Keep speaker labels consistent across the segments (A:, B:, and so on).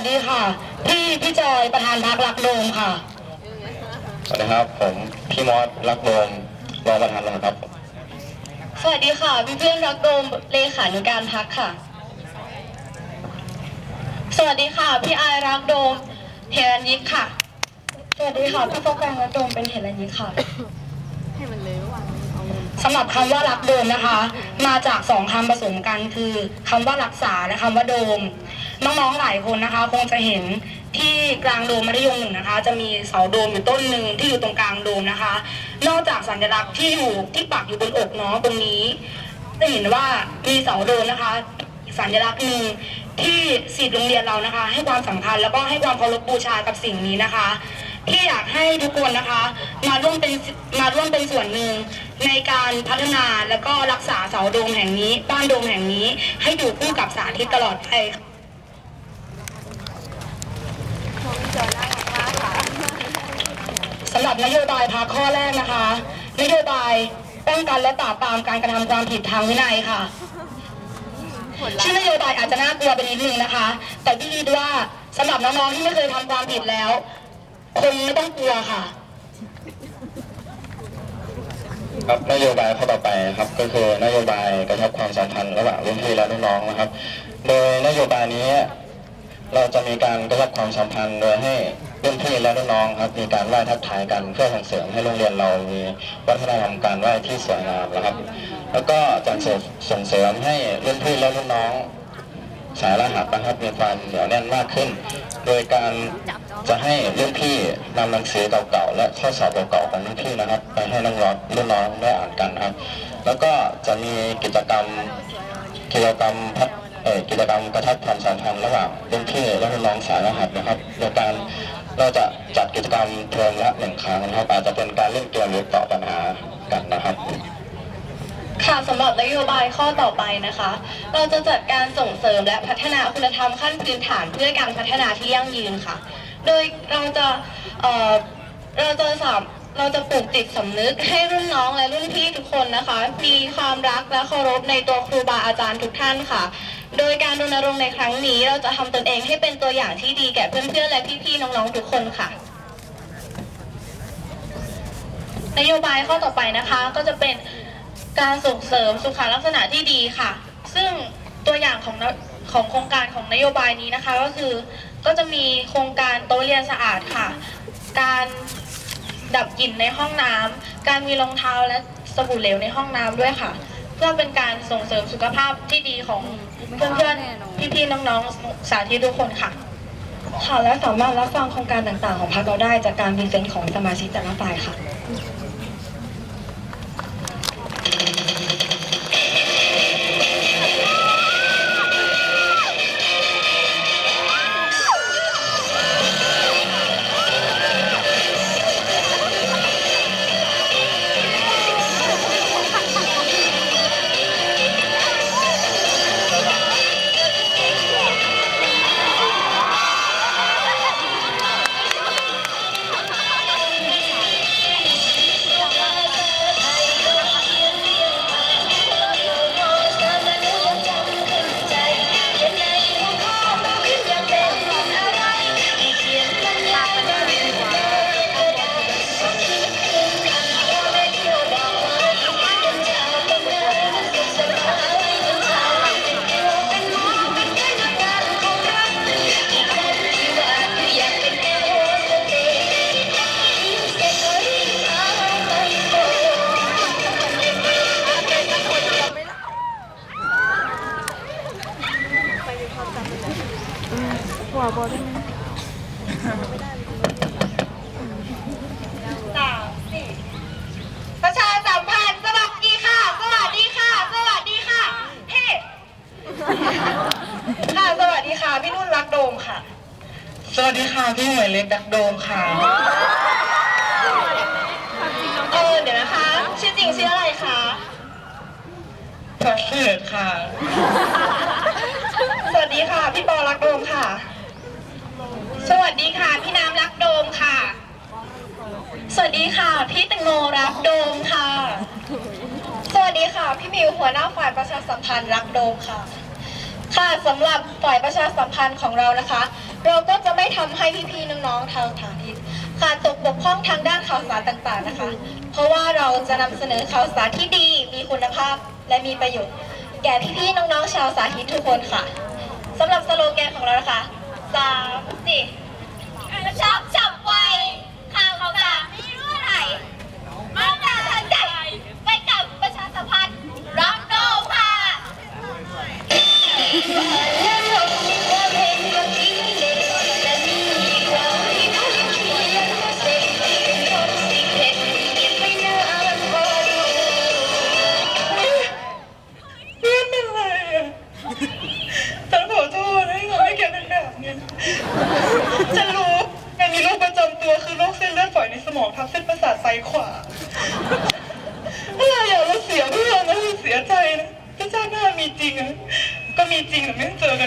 A: วัสดีค่ะ พี่พี่จอยประธานพักรักโดมค่ะ
B: สวัสดีครับ ผมพี่มอสรักโดมรองประธานนะครับ
A: สวัสดีค่ะพี่เพื่อนรักโดมเลขานุการพักค่ะ สวัสดีค่ะพี่อายรักโดมเฮรัญยิกค่ะ สวัสดีค่ะพี่โฟกังรักโดมเป็นเฮรัญยิกค่ะ
C: ให้มันเลยระหว่างเอาเงิน
A: สำหรับคำว่ารักโดมนะคะ มาจากสองคำผสมกันคือคำว่ารักษาและคำว่าโดม น้องๆหลายคนนะคะ คงจะเห็นที่กลางโดมมัธยมหนึ่งนะคะ จะมีเสาโดมอยู่ต้นหนึ่งที่อยู่ตรงกลางโดมนะคะ นอกจากสัญลักษณ์ที่อยู่ที่ปักอยู่บนอกน้องตรงนี้ จะเห็นว่ามีเสาโดมนะคะ สัญลักษณ์หนึ่งที่ศิษย์โรงเรียนเรานะคะ ให้ความสำคัญแล้วก็ให้ความเคารพบูชากับสิ่งนี้นะคะ ที่อยากให้ทุกคนนะคะ มาร่วมเป็นมาร่วมเป็นส่วนหนึ่งในการพัฒนาแล้วก็รักษาเสาโดมแห่งนี้ บ้านโดมแห่งนี้ ให้อยู่คู่กับสาธิตตลอดไปค่ะ
C: น้องจอยน่ารักมากค่ะ
A: สำหรับนโยบายพรรคข้อแรกนะคะ นโยบายป้องกันและปราบปรามการกระทำความผิดทางวินัยค่ะ ชื่อนโยบายอาจจะน่ากลัวไปนิดนึงนะคะ แต่พี่คิดว่าสำหรับน้องๆที่ไม่เคยทำความผิดแล้วคงไม่ต้องกลัวค่ะ
B: ครับนโยบายข้อต่อไปครับก็คือนโยบายกระชับความสัมพันธ์ระหว่างรุ่นพี่และรุ่นน้องนะครับ โดยนโยบายนี้ เราจะมีการกระชับความสัมพันธ์โดยให้รุ่นพี่และรุ่นน้องครับมีการไหว้ทักทายกันเพื่อส่งเสริมให้โรงเรียนเรามีวัฒนธรรมการไหว้ที่สวยงามนะครับ แล้วก็จะส่งเสริมให้รุ่นพี่และรุ่นน้องสายรหัสนะครับมีความเหนียวแน่นมากขึ้น โดยการจะให้รุ่นพี่นำหนังสือเก่าๆและข้อสอบเก่าๆของรุ่นพี่นะครับ ไปให้น้องๆรุ่นน้องได้อ่านกันครับ แล้วก็จะมีกิจกรรมกิจกรรมพัฒ กิจกรรมกระทับความสัมพันธ์ระหว่างรุ่นพี่และรุ่นน้องสายรหัสนะครับโดยการเราจะจัดกิจกรรมเทอมละหนึ่งครั้งนะครับอาจจะเป็นการเล่นเกมหรือตอบปัญหากันนะครับ
A: ค่ะสำหรับนโยบายข้อต่อไปนะคะ เราจะจัดการส่งเสริมและพัฒนาคุณธรรมขั้นพื้นฐานเพื่อการพัฒนาที่ยั่งยืนค่ะ โดยเราจะเเราจะสาม เราจะปลูกจิตสำนึกให้รุ่นน้องและรุ่นพี่ทุกคนนะคะ มีความรักและเคารพในตัวครูบาอาจารย์ทุกท่านค่ะ โดยการรณรงค์ในครั้งนี้ เราจะทำตนเองให้เป็นตัวอย่างที่ดีแก่เพื่อนๆและพี่ๆน้องๆทุกคนค่ะนโยบายข้อต่อไปนะคะก็จะเป็นการส่งเสริมสุขลักษณะที่ดีค่ะ ซึ่งตัวอย่างของของโครงการของนโยบายนี้นะคะ ก็คือก็จะมีโครงการโต๊ะเรียนสะอาดค่ะ การ ดับกลิ่นในห้องน้ำการมีรองเท้าและสบู่เหลวในห้องน้ำด้วยค่ะ เพื่อเป็นการส่งเสริมสุขภาพที่ดีของเพื่อนๆพี่ๆน้องๆสาธิตทุกคนค่ะค่ะและสามารถรับฟังโครงการต่างๆ ของพรรคเราได้จากการพรีเซนต์ของสมาชิกแต่ละฝ่ายค่ะ สวัสดีค่ะพี่หมวยเล็กรักโดมค่ะเออเดี๋ยวนะคะ ชื่อจริงชื่ออะไรคะประเสริฐค่ะ สวัสดีค่ะ พี่ปอรักโดมค่ะ สวัสดีค่ะ พี่น้ำรักโดมค่ะ สวัสดีค่ะ พี่แตงโมรักโดมค่ะ สวัสดีค่ะ พี่มิวหัวหน้าฝ่ายประชาสัมพันธ์รักโดมค่ะคค่ะสำหรับฝ่ายประชาสัมพันธ์ของเรานะคะ เราก็จะไม่ทำให้พี่ๆน้องๆทางสถานีขาดตกบกพร่องทางด้านข่าวสารต่างๆนะคะ เพราะว่าเราจะนำเสนอข่าวสารที่ดี มีคุณภาพและมีประโยชน์ แก่พี่ๆน้องๆชาวสาธิตทุกคนค่ะสำหรับสโลแกนของเรานะคะสามสี่ชาว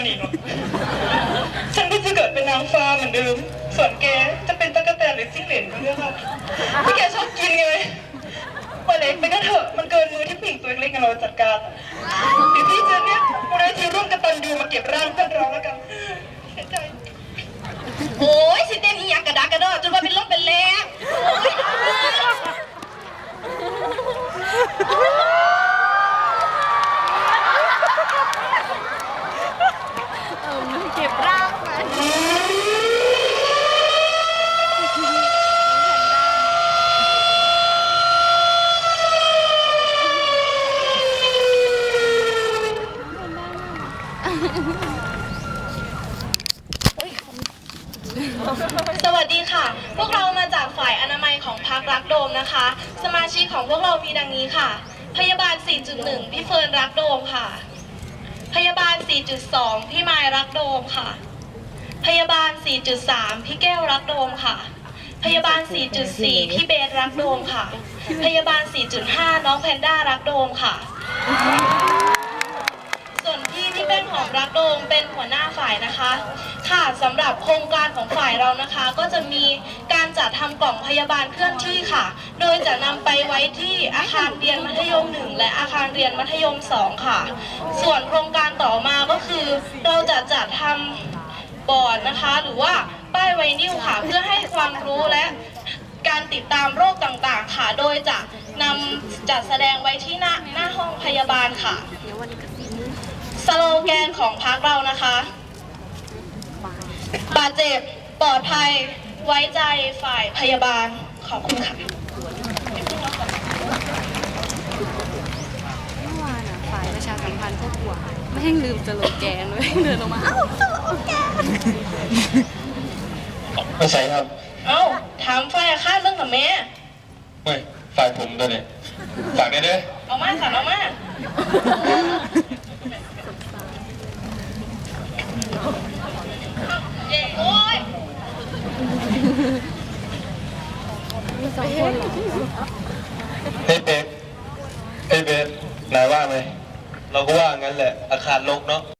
A: น
C: อีกหรอกฉันก็จะเกิดเป็นนางฟ้าเหมือนเดิม ส่วนแกจะเป็นตะกะแตนหรือจิ้งเหลนก็เรื่องค่ะที่แกชอบกินไงว่าเล็กไปก็เถอะมันเกินมือที่ผู้หญิงตัวเล็กๆอย่างเราจัดการเดี๋ยวพี่เจนเนี่ยมูลนิธิร่วมกับตันยูมาเก็บร่างเพื่อนเราแล้วกันเสียใจ
A: โอ้ยสิเต้นอีหยังกระดากกระโดดจนว่าเป็นลมเป็นแรง
D: เออมันเก็บร่างมัน
A: สวัสดีค่ะ พวกเรามาจากฝ่ายอนามัยของพักรักโดมนะคะ สมาชิกของพวกเรามีดังนี้ค่ะ พยาบาล 4.1 พี่เฟิร์นรักโดมค่ะ พยาบาล 4.2 พี่ไมายรักโดมค่ะ พยาบาล 4.3 พี่แก้วรักโดมค่ะ พยาบาล 4.4 พี่เบสรักโดมค่ะ พยาบาล 4.5 น้องแพนด้ารักโดมค่ะ นหอมรักโดมเป็นหัวหน้าฝ่ายนะคะ ค่ะสำหรับโครงการของฝ่ายเรานะคะ ก็จะมีการจัดทำกล่องพยาบาลเคลื่อนที่ค่ะ โดยจะนำไปไว้ที่อาคารเรียนมัธยม1และอาคารเรียนมัธยม2ค่ะ ส่วนโครงการต่อมาก็คือ เราจะจัดทำบอร์ดนะคะ หรือว่าป้ายไวนิลค่ะ เพื่อให้ความรู้และการติดตามโรคต่างๆ ค่ะ โดยจะนำจัดแสดงไว้ที่หน้าหน้าห้องพยาบาลค่ะ สโลแกนของพักเรานะคะ บาดเจ็บปลอดภัยไว้ใจฝ่ายพยาบาล ขอบคุณค่ะ
D: เมื่อวานอะฝ่ายประชาสัมพันธ์พวกหัวไม่ให้ลืมสโลแกนเลยเดินออกมาอ้าวสโลแกน
B: ไม่ใช่ครับ
A: เอ้าถามฝ่ายอาคาตเรื่องกับแม่
B: ไม่ฝ่ายผมตัวนี้ฝากได้เด้อ
A: เอามาค่ะเอามาเย้โอ้ย
B: เฮ้ยเป๊กเ